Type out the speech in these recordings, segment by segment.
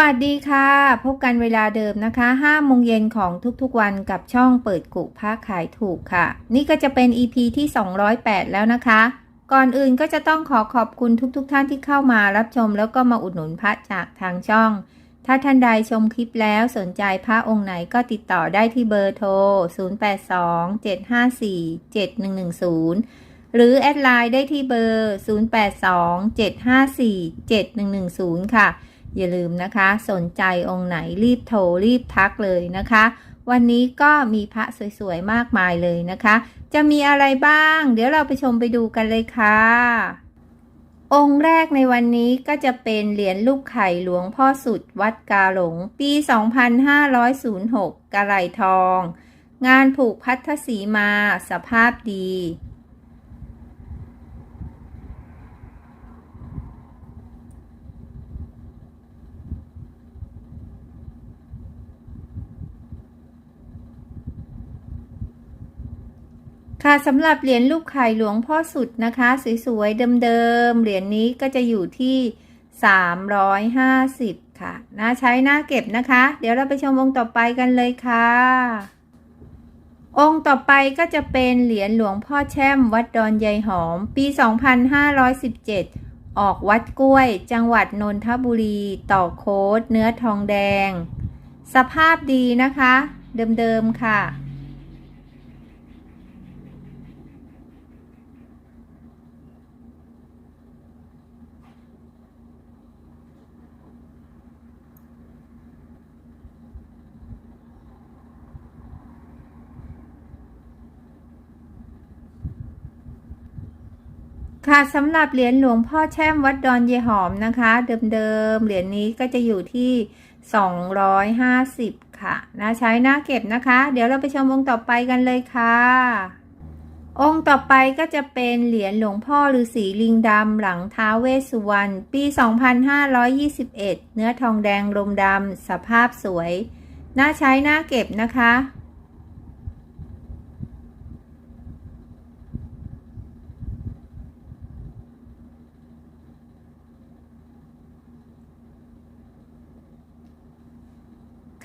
สวัสดีค่ะ พบกันเวลาเดิมนะคะ5โมงเย็นของทุกๆวันกับช่องเปิดกุพระขายถูกค่ะ นี่ก็จะเป็น EP ที่ 208 แล้วนะคะ ก่อนอื่นก็จะต้องขอขอบคุณทุกๆทท่านที่เข้ามารับชมแล้วก็มาอุดหนุนพระจากทางช่อง ถ้าท่านใดชมคลิปแล้วสนใจพระองค์ไหนก็ติดต่อได้ที่เบอร์โทร 0827547110 หรือแอดไลน์ได้ที่เบอร์ 0827547110 ค่ะ อย่าลืมนะคะ สนใจองค์ไหนรีบโทรรีบทักเลยนะคะ วันนี้ก็มีพระสวยๆ มากมายเลยนะคะ จะมีอะไรบ้าง เดี๋ยวเราไปชมไปดูกันเลยค่ะ องค์แรกในวันนี้ก็จะเป็นเหรียญลูกไข่หลวงพ่อสุดวัดกาหลง ปี 2506 กะไหลทอง งานผูกพัทธสีมา สภาพดี ค่ะสำหรับเหรียญลูกไข่หลวงพ่อสุดนะคะ สวยๆเดิมๆเหรียญนี้ก็จะอยู่ที่ 350 ค่ะน่าใช้น่าเก็บนะคะ เดี๋ยวเราไปชมองค์ต่อไปกันเลยค่ะ องค์ต่อไปก็จะเป็นเหรียญหลวงพ่อแช่มวัดดอนยายหอม ปี 2517 ออกวัดกล้วย จังหวัดนนทบุรี ต่อโค้ดเนื้อทองแดง สภาพดีนะคะ เดิมๆค่ะ ค่ะสำหรับเหรียญหลวงพ่อแช่มวัดดอนเยหอมนะคะ เดิมๆเหรียญนี้ก็จะอยู่ที่ 250 ค่ะน่าใช้น่าเก็บนะคะ เดี๋ยวเราไปชมองค์ต่อไปกันเลยค่ะ องค์ต่อไปก็จะเป็นเหรียญหลวงพ่อฤาษีลิงดำหลังท้าวเวสสุวรรณปี 2521 เนื้อทองแดงลมดำสภาพสวย น่าใช้น่าเก็บนะคะ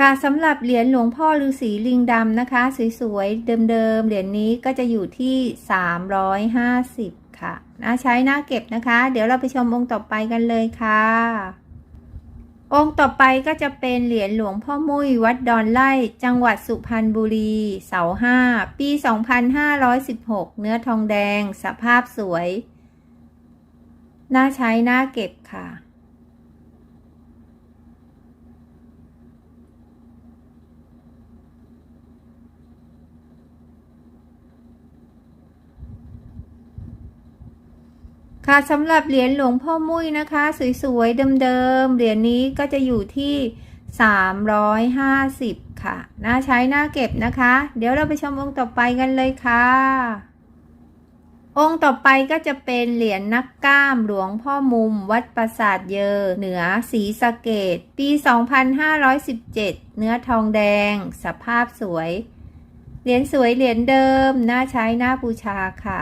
ค่ะสำหรับเหรียญหลวงพ่อฤาษีลิงดำนะคะ สวยๆ เดิมๆ เหรียญนี้ก็จะอยู่ที่ 350 ค่ะน่าใช้น่าเก็บนะคะ เดี๋ยวเราไปชมองค์ต่อไปกันเลยค่ะ องค์ต่อไปก็จะเป็นเหรียญหลวงพ่อมุ้ยวัดดอนไล่จังหวัดสุพรรณบุรี เสาห้าปี 2516 เนื้อทองแดง สภาพสวย น่าใช้น่าเก็บค่ะ ค่ะสำหรับเหรียญหลวงพ่อมุ้ยนะคะ สวยๆเดิมๆเหรียญนี้ก็จะอยู่ที่ 350 ค่ะ น่าใช้น่าเก็บนะคะ เดี๋ยวเราไปชมองค์ต่อไปกันเลยค่ะ องค์ต่อไปก็จะเป็นเหรียญนักกล้ามหลวงพ่อมุม วัดปราสาทเยอ เหนือศรีสะเกดปี 2517 เนื้อทองแดง สภาพสวย เหรียญสวยเหรียญเดิม น่าใช้น่าบูชาค่ะ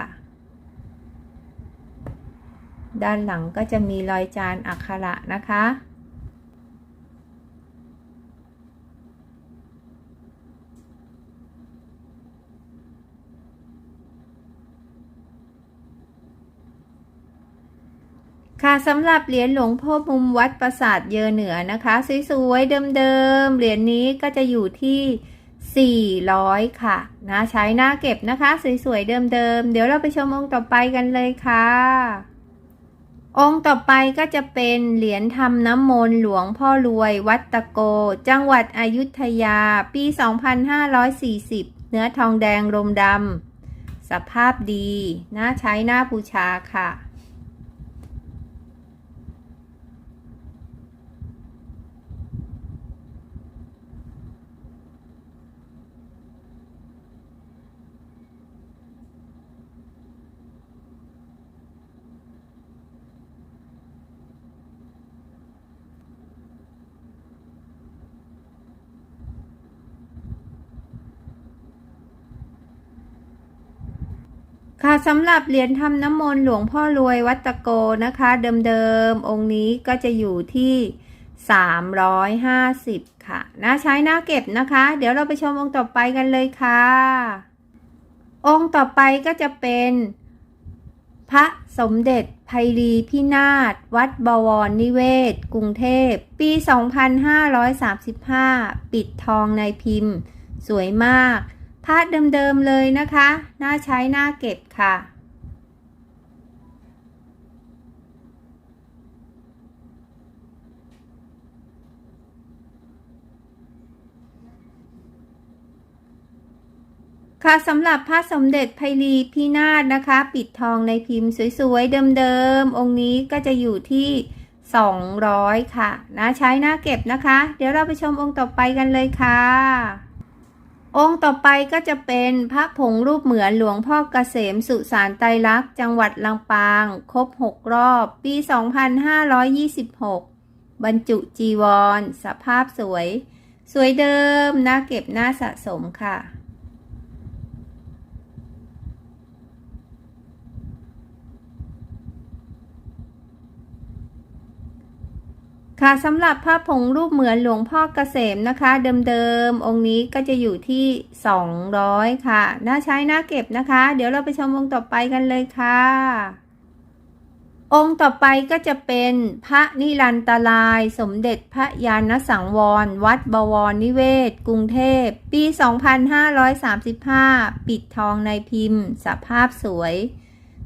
ด้านหลังก็จะมีรอยจานอักขระนะคะ ค่ะสำหรับเหรียญหลวงพ่อมุมวัดปราสาทเยอเหนือนะคะ สวยๆเดิมๆเหรียญนี้ก็จะอยู่ที่400 ค่ะ นะ ใช้หน้าเก็บนะคะ สวย ๆ เดิม ๆ เดี๋ยวเราไปชมองค์ต่อไปกันเลยค่ะ องค์ต่อไปก็จะเป็นเหรียญทำน้ำมนต์หลวงพ่อรวยวัดตะโก จังหวัดอยุธยา ปี 2540 เนื้อทองแดงลมดำสภาพดี น่าใช้น่าบูชาค่ะ ค่ะสำหรับเหรียญทำน้ำมนต์หลวงพ่อรวยวัดตะโกนะคะ เดิมๆองค์นี้ก็จะอยู่ที่ 350 ค่ะนะใช้หน้าเก็บนะคะ เดี๋ยวเราไปชมองค์ต่อไปกันเลยค่ะ องค์ต่อไปก็จะเป็น พระสมเด็จไพรีพินาศวัดบวรนิเวศ กรุงเทพ ปี 2535 ปิดทองในพิมพ์ สวยมาก พระเดิมๆเลยนะคะ น่าใช้น่าเก็บค่ะค่ะสำหรับพระสมเด็จไพรีพินาศนะคะ ปิดทองในพิมพ์สวยๆ เดิมๆ องค์นี้ก็จะอยู่ที่ 200 ค่ะนะใช้หน้าเก็บนะคะ เดี๋ยวเราไปชมองค์ต่อไปกันเลยค่ะ องค์ต่อไปก็จะเป็นพระผงรูปเหมือนหลวงพ่อเกษมสุสานไตรลักษณ์จังหวัดลำปาง ครบ 6 รอบ ปี 2526 บรรจุจีวร สภาพสวย สวยเดิมน่าเก็บน่าสะสมค่ะ ค่ะสำหรับพระผงรูปเหมือนหลวงพ่อเกษมนะคะ เดิมๆองค์นี้ก็จะอยู่ที่ 200 ค่ะ น่าใช้น่าเก็บนะคะ เดี๋ยวเราไปชมองค์ต่อไปกันเลยค่ะ องค์ต่อไปก็จะเป็นพระนิรันตราย สมเด็จพระยาณสังวร วัดบวรนิเวศ กรุงเทพ ปี 2535 ปิดทองในพิมพ์ สภาพสวย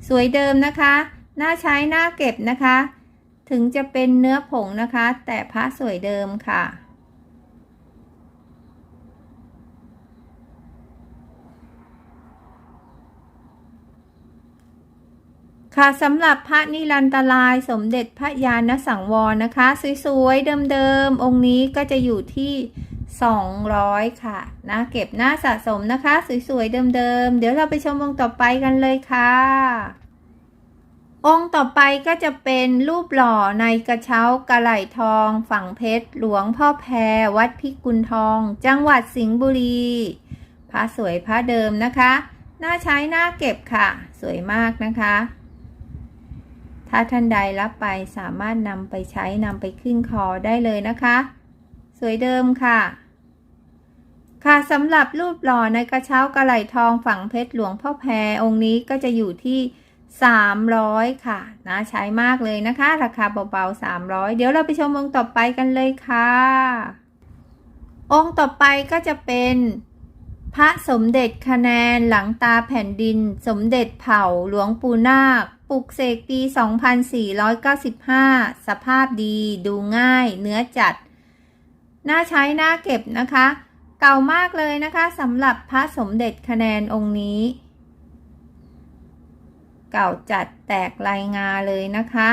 สวยเดิมนะคะ น่าใช้น่าเก็บนะคะ ถึงจะเป็นเนื้อผงนะคะ แต่พระสวยเดิมค่ะ ค่ะสำหรับพระนิรันตรายสมเด็จพระยาณสังวรนะคะ สวยๆ เดิมๆ องค์นี้ก็จะอยู่ที่ 200 ค่ะนะเก็บหน้าสะสมนะคะ สวยๆ เดิมๆ เดี๋ยวเราไปชมองค์ต่อไปกันเลยค่ะ องค์ต่อไปก็จะเป็นรูปหล่อในกระเช้ากระไหลทอง ฝั่งเพชรหลวงพ่อแพรวัดพิกุลทอง จังหวัดสิงห์บุรีพระสวยพระเดิมนะคะ น่าใช้น่าเก็บค่ะ สวยมากนะคะ ถ้าท่านใดรับไปสามารถนำไปใช้นำไปขึ้นคอได้เลยนะคะ สวยเดิมค่ะ ค่ะสำหรับรูปหล่อในกระเช้ากระไหลทองฝั่งเพชรหลวงพ่อแพรองค์นี้ก็จะอยู่ที่ 300 ค่ะนะใช้มากเลยนะคะ ราคาเบาๆ 300 เดี๋ยวเราไปชมองค์ต่อไปกันเลยค่ะ องค์ต่อไปก็จะเป็นพระสมเด็จคะแนนหลังตาแผ่นดิน สมเด็จเผ่าหลวงปู่นาคปลุกเสกปี 2495 สภาพดีดูง่าย เนื้อจัด น่าใช้น่าเก็บนะคะ เก่ามากเลยนะคะสำหรับพระสมเด็จคะแนนองค์นี้ เก่าจัดแตกลายงาเลยนะคะ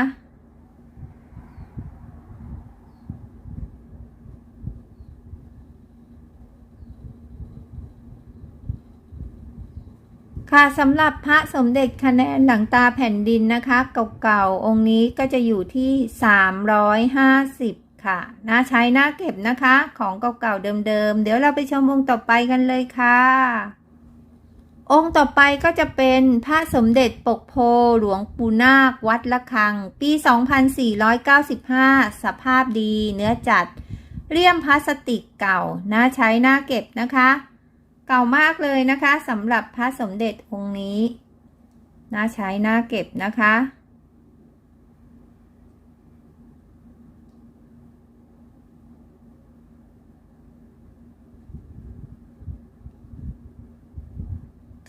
ค่ะสำหรับพระสมเด็จคะแนนหลังตาแผ่นดินนะคะ เก่าๆ องค์นี้ก็จะอยู่ที่ 350 ค่ะน่าใช้น่าเก็บนะคะ ของเก่าๆ เดิมๆ เดี๋ยวเราไปชมองค์ต่อไปกันเลยค่ะ องค์ต่อไปก็จะเป็นพระสมเด็จปกโพหลวงปู่นาควัดละคัง ปี 2495 สภาพดีเนื้อจัด เลี่ยมพลาสติกเก่า น่าใช้น่าเก็บนะคะ เก่ามากเลยนะคะสำหรับพระสมเด็จองค์นี้ น่าใช้น่าเก็บนะคะ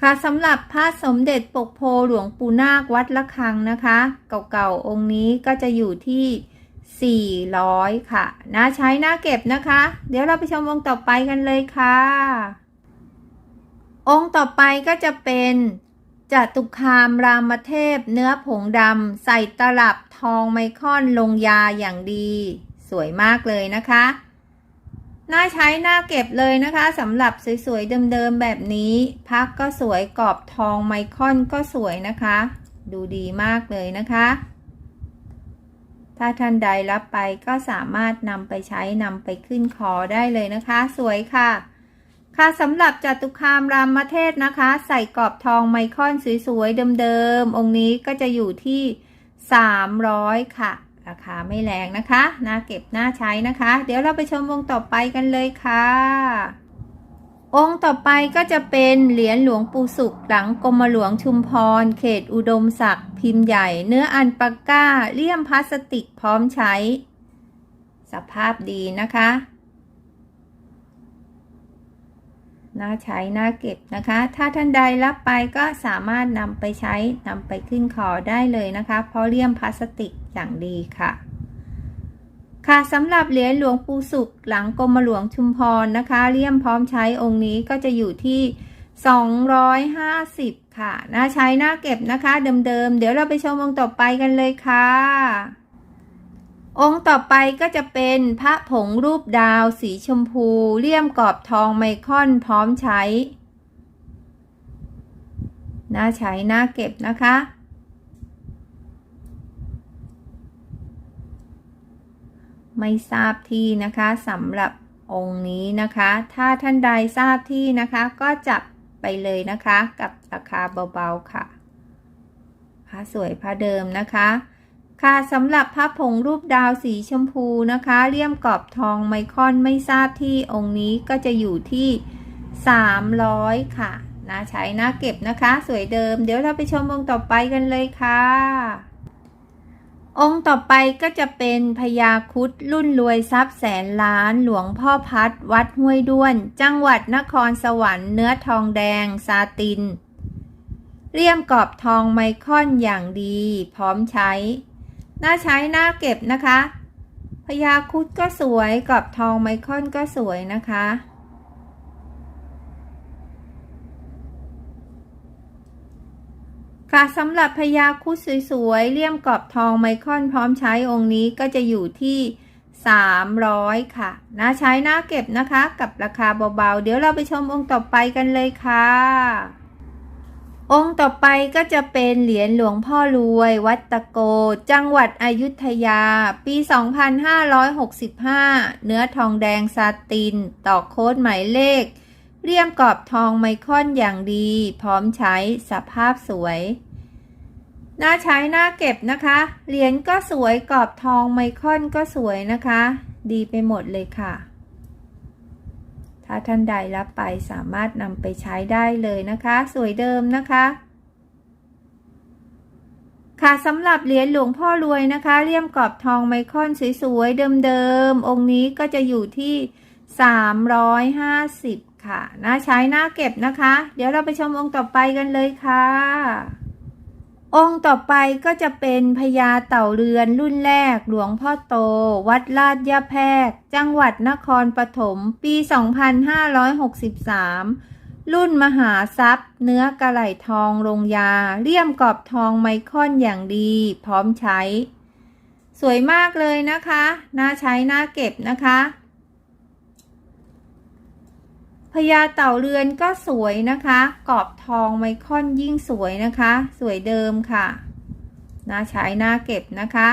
ค่ะสำหรับพระสมเด็จปกโพหลวงปู่นาควัดละคังนะคะ เก่าๆองค์นี้ก็จะอยู่ที่ 400 ค่ะน่าใช้น่าเก็บนะคะ เดี๋ยวเราไปชมองค์ต่อไปกันเลยค่ะ องค์ต่อไปก็จะเป็นจตุคามรามเทพ เนื้อผงดำใส่ตลับทองไมคอนลงยาอย่างดี สวยมากเลยนะคะ น่าใช้น่าเก็บเลยนะคะสำหรับสวยๆเดิมๆแบบนี้ พักก็สวยกรอบทองไมคอนก็สวยนะคะ ดูดีมากเลยนะคะ ถ้าท่านใดรับไปก็สามารถนำไปใช้นำไปขึ้นคอได้เลยนะคะ สวยค่ะ ค่ะสำหรับจตุคามรามเทศนะคะ ใส่กรอบทองไมคอนสวยๆเดิมๆองค์นี้ก็จะอยู่ที่ 300 ค่ะ ราคาไม่แรงนะคะน่าเก็บน่าใช้นะคะ เดี๋ยวเราไปชมองต่อไปกันเลยค่ะ องค์ต่อไปก็จะเป็นเหรียญหลวงปู่สุขหลังกรมหลวงชุมพร เขตอุดมศักดิ์พิมพ์ใหญ่ เนื้ออันปากก้าเลี่ยมพลาสติกพร้อมใช้ สภาพดีนะคะ น่าใช้น่าเก็บนะคะ ถ้าท่านใดรับไปก็สามารถนำไปใช้นำไปขึ้นคอได้เลยนะคะ เพราะเลี่ยมพลาสติกอย่างดีค่ะ ค่ะสำหรับเหรียญหลวงปู่สุขหลังกรมหลวงชุมพรนะคะ เลี่ยมพร้อมใช้องค์นี้ก็จะอยู่ที่ 250 ค่ะ น่าใช้น่าเก็บนะคะ เดิมๆเดี๋ยวเราไปชมองค์ต่อไปกันเลยค่ะ องค์ต่อไปก็จะเป็นพระผงรูปดาวสีชมพูเลี่ยมกรอบทองไมคอนพร้อมใช้ น่าใช้น่าเก็บนะคะ ไม่ทราบที่นะคะสำหรับองค์นี้นะคะ ถ้าท่านใดทราบที่นะคะก็จับไปเลยนะคะ กับราคาเบาๆค่ะผ้าสวยผ้าเดิมนะคะ ค่ะสำหรับพระผงรูปดาวสีชมพูนะคะ เลี่ยมกรอบทองไมคอนไม่ทราบที่องค์นี้ก็จะอยู่ที่ 300 ค่ะน่าใช้น่าเก็บนะคะ สวยเดิม เดี๋ยวเราไปชมองค์ต่อไปกันเลยค่ะ องค์ต่อไปก็จะเป็นพญาคุดรุ่นรวยทรัพย์แสนล้านหลวงพ่อพัดวัดห้วยด้วน จังหวัดนครสวรรค์เนื้อทองแดงซาติน เลี่ยมกรอบทองไมคอนอย่างดี พร้อมใช้ น่าใช้น่าเก็บนะคะพญาคุดก็สวยกรอบทองไมคอนก็สวยนะคะ ค่ะสำหรับพญาคุดสวยๆเลี่ยมกรอบทองไมคอนพร้อมใช้องค์นี้ก็จะอยู่ที่ 300 ค่ะน่าใช้น่าเก็บนะคะ กับราคาเบาๆ เดี๋ยวเราไปชมองค์ต่อไปกันเลยค่ะ องค์ต่อไปก็จะเป็นเหรียญหลวงพ่อรวย วัดตะโก จังหวัดอยุธยา ปี 2565 เนื้อทองแดงซาติน ต่อโค้ดหมายเลข เรียมกรอบทองไมคอนอย่างดี พร้อมใช้สภาพสวย น่าใช้น่าเก็บนะคะ เหรียญก็สวยกรอบทองไมคอนก็สวยนะคะ ดีไปหมดเลยค่ะ ถ้าท่านใดรับไปสามารถนำไปใช้ได้เลยนะคะ สวยเดิมนะคะค่ะสำหรับเหรียญหลวงพ่อรวยนะคะเลี่ยมกรอบทองไมคอนสวยๆเดิมๆองค์นี้ก็จะอยู่ที่ 350 ค่ะ น่าใช้น่าเก็บนะคะ เดี๋ยวเราไปชมองค์ต่อไปกันเลยค่ะ องค์ต่อไปก็จะเป็นพญาเต่าเรือนรุ่นแรกหลวงพ่อโต วัดลาดยาแพกจังหวัดนครปฐมปี 2563 รุ่นมหาทรัพย์ เนื้อกระไหลทองลงยา เลี่ยมกรอบทองไมคอนอย่างดี พร้อมใช้ สวยมากเลยนะคะ น่าใช้ น่าเก็บนะคะ พญาเต่าเรือนก็สวยนะคะ กรอบทองไมคอนยิ่งสวยนะคะ สวยเดิมค่ะน่าใช้น่าเก็บนะคะ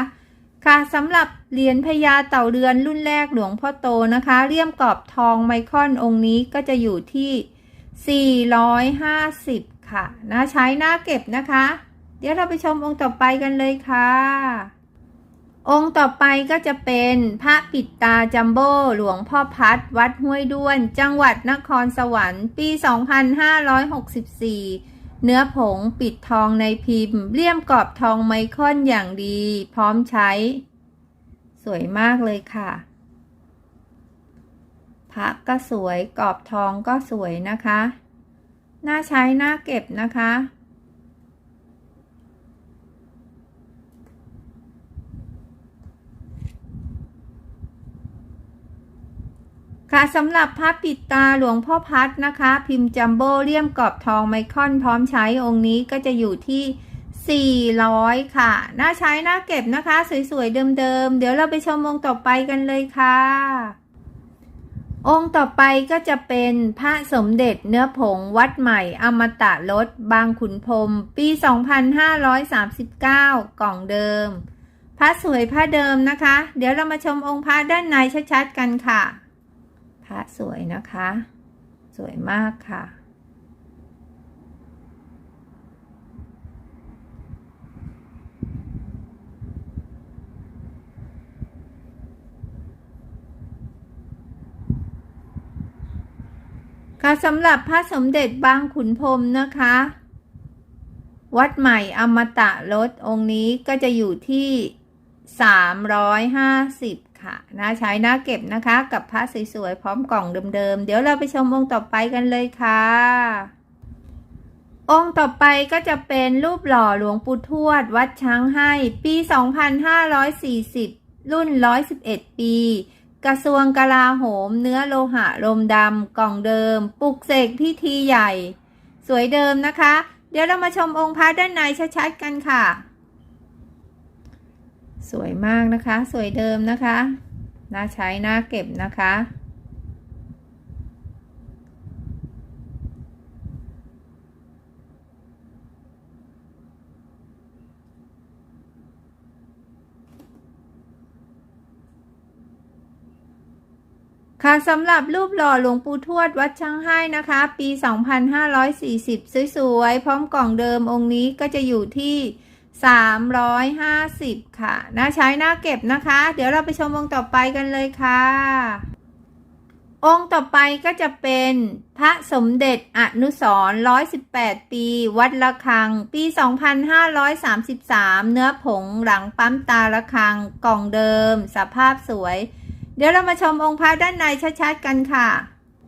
ค่ะสำหรับเหรียญพญาเต่าเรือนรุ่นแรกหลวงพ่อโตนะคะเลี่ยมกรอบทองไมคอนองค์นี้ก็จะอยู่ที่ 450 ค่ะน่าใช้น่าเก็บนะคะ เดี๋ยวเราไปชมองค์ต่อไปกันเลยค่ะ องค์ต่อไปก็จะเป็นพระปิดตาจัมโบ้หลวงพ่อพัดวัดห้วยด้วน จังหวัดนครสวรรค์ ปี 2564 เนื้อผงปิดทองในพิมพ์เลี่ยมกรอบทองไมค่อนอย่างดี พร้อมใช้ สวยมากเลยค่ะ พระก็สวยกรอบทองก็สวยนะคะ น่าใช้น่าเก็บนะคะ ค่ะสำหรับพระปิดตาหลวงพ่อพัดนะคะ พิมพ์จัมโบ้เลี่ยมกรอบทองไมคอนพร้อมใช้องค์นี้ก็จะอยู่ที่ 400 ค่ะ น่าใช้น่าเก็บนะคะ สวยๆ เดิมๆ เดี๋ยวเราไปชมองค์ต่อไปกันเลยค่ะ องค์ต่อไปก็จะเป็นพระสมเด็จเนื้อผงวัดใหม่ อมตะรถบางขุนพรมปี 2539 กล่องเดิม พระสวยพระเดิมนะคะ เดี๋ยวเรามาชมองค์พระด้านในชัดๆ กันค่ะะสวยนะคะ สวยมากค่ะ ค่ะสำหรับพระสมเด็จบางขุนพรมนะคะ วัดใหม่อมตะรถองค์นี้ก็จะอยู่ที่ 350 ค่ะนะใช้หน้าเก็บนะคะ กับพระสวยๆพร้อมกล่องเดิมๆ เดี๋ยวเราไปชมองค์ต่อไปกันเลยค่ะ องค์ต่อไปก็จะเป็นรูปหล่อหลวงปู่ทวด วัดช้างให้ ปี 2540 รุ่น 111 ปี กระทรวงกลาโหม เนื้อโลหะลมดำกล่องเดิม ปลุกเสกพิธีใหญ่ สวยเดิมนะคะ เดี๋ยวเรามาชมองค์พระด้านในชัดๆกันค่ะ สวยมากนะคะ สวยเดิมนะคะ น่าใช้น่าเก็บนะคะ ค่ะสำหรับรูปหล่อหลวงปู่ทวดวัดช่างให้นะคะ ปี 2540 สวยๆ พร้อมกล่องเดิมองค์นี้ก็จะอยู่ที่ 350 ค่ะ น่าใช้น่าเก็บนะคะ เดี๋ยวเราไปชมองค์ต่อไปกันเลยค่ะ องค์ต่อไปก็จะเป็นพระสมเด็จอนุสร118 ปี วัดละคัง ปี 2533 เนื้อผงหลังปั๊มตาละคัง กล่องเดิม สภาพสวย เดี๋ยวเรามาชมองค์พระด้านในชัดๆกันค่ะ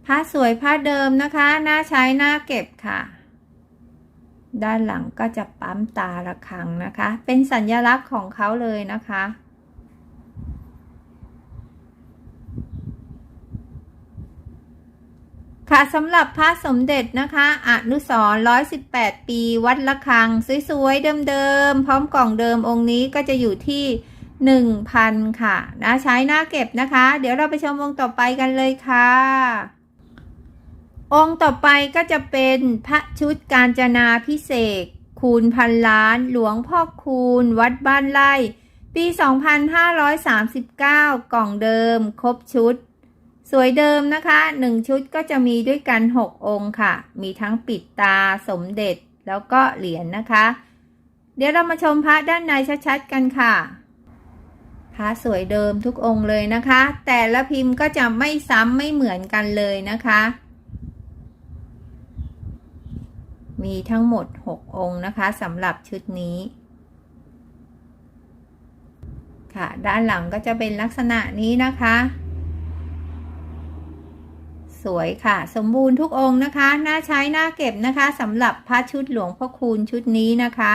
พระสวยพระเดิมนะคะ น่าใช้น่าเก็บค่ะ ด้านหลังก็จะปั๊มตาละครังนะคะ เป็นสัญลักษณ์ของเขาเลยนะคะ ค่ะสำหรับพระสมเด็จนะคะอนุสร118ปีวัดละคัง สวยๆ เดิมๆ พร้อมกล่องเดิมองค์นี้ก็จะอยู่ที่1,000ค่ะนะใช้หน้าเก็บนะคะ เดี๋ยวเราไปชมองต่อไปกันเลยค่ะ องค์ต่อไปก็จะเป็นพระชุดการจนาพิเศษคูณพันล้านหลวงพ่อคูณ วัดบ้านไร่ ปี 2539 กล่องเดิม ครบชุด สวยเดิมนะคะ 1 ชุดก็จะมีด้วยกัน 6 องค์ค่ะ มีทั้งปิดตาสมเด็จแล้วก็เหรียญนะคะ เดี๋ยวเรามาชมพระด้านในชัดๆกันค่ะ พระสวยเดิมทุกองค์เลยนะคะ แต่ละพิมพ์ก็จะไม่ซ้ำไม่เหมือนกันเลยนะคะ มีทั้งหมด 6 องค์นะคะสำหรับชุดนี้ ค่ะ ด้านหลังก็จะเป็นลักษณะนี้นะคะ สวยค่ะ สมบูรณ์ทุกองค์นะคะ น่าใช้น่าเก็บนะคะสำหรับพระชุดหลวงพ่อคูณชุดนี้นะคะ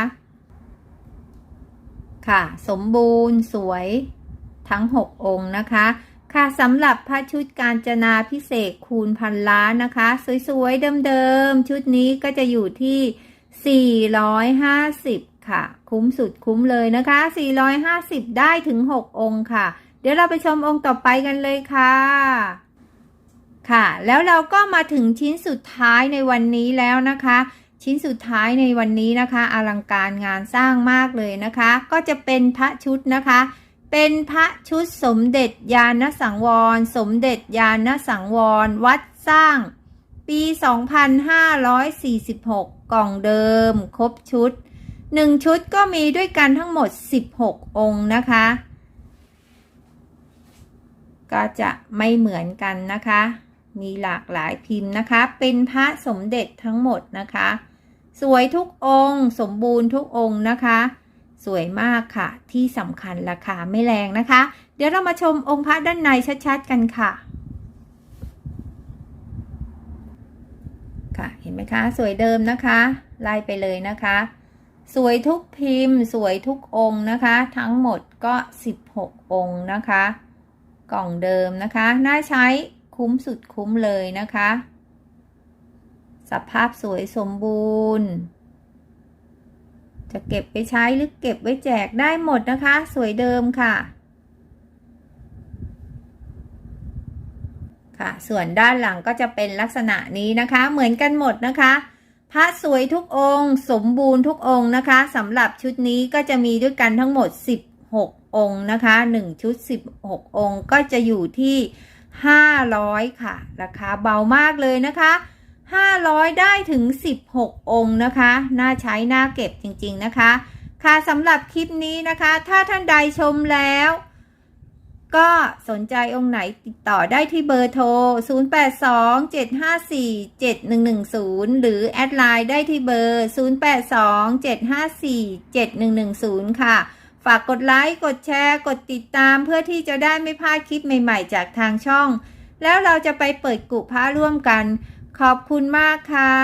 ค่ะ สมบูรณ์สวยทั้ง 6 องค์นะคะ ค่ะสำหรับพระชุดการจนาพิเศษคูณพันล้านนะคะ สวยๆ เดิมๆ ชุดนี้ก็จะอยู่ที่ 450 ค่ะ คุ้มสุดคุ้มเลยนะคะ 450 ได้ถึง 6 องค์ค่ะ เดี๋ยวเราไปชมองค์ต่อไปกันเลยค่ะ ค่ะ แล้วเราก็มาถึงชิ้นสุดท้ายในวันนี้แล้วนะคะ ชิ้นสุดท้ายในวันนี้นะคะ อลังการงานสร้างมากเลยนะคะ ก็จะเป็นพระชุดนะคะ เป็นพระชุดสมเด็จยานสังวร สมเด็จยานสังวร วัดสร้าง ปี 2546 กล่องเดิม ครบชุด 1 ชุดก็มีด้วยกันทั้งหมด 16 องค์นะคะ ก็จะไม่เหมือนกันนะคะ มีหลากหลายพิมพ์นะคะ เป็นพระสมเด็จทั้งหมดนะคะ สวยทุกองค์ สมบูรณ์ทุกองค์นะคะ สวยมากค่ะ ที่สำคัญราคาไม่แรงนะคะ เดี๋ยวเรามาชมองค์พระด้านในชัดๆกันค่ะ ค่ะ เห็นไหมคะ สวยเดิมนะคะ ไล่ไปเลยนะคะ สวยทุกพิมพ์ สวยทุกองค์นะคะ ทั้งหมดก็ 16 องค์นะคะ กล่องเดิมนะคะ น่าใช้คุ้มสุดคุ้มเลยนะคะ สภาพสวยสมบูรณ์ จะเก็บไปใช้หรือเก็บไว้แจกได้หมดนะคะ สวยเดิมค่ะ ค่ะ ส่วนด้านหลังก็จะเป็นลักษณะนี้นะคะ เหมือนกันหมดนะคะ พระสวยทุกองค์ สมบูรณ์ทุกองค์นะคะสำหรับชุดนี้ก็จะมีด้วยกันทั้งหมด 16 องค์นะคะ 1 ชุด 16 องค์ก็จะอยู่ที่ 500 ค่ะ ราคาเบามากเลยนะคะ 500 ได้ถึง 16 องค์นะคะ น่าใช้ น่าเก็บจริงๆนะคะ ค่ะสำหรับคลิปนี้นะคะ ถ้าท่านใดชมแล้ว ก็สนใจองค์ไหนติดต่อได้ที่เบอร์โทร 0827547110 หรือแอดไลน์ได้ที่เบอร์ 0827547110 ค่ะ ฝากกดไลค์ กดแชร์ กดติดตามเพื่อที่จะได้ไม่พลาดคลิปใหม่ๆ จากทางช่อง แล้วเราจะไปเปิดกุพระร่วมกัน ขอบคุณมากค่ะ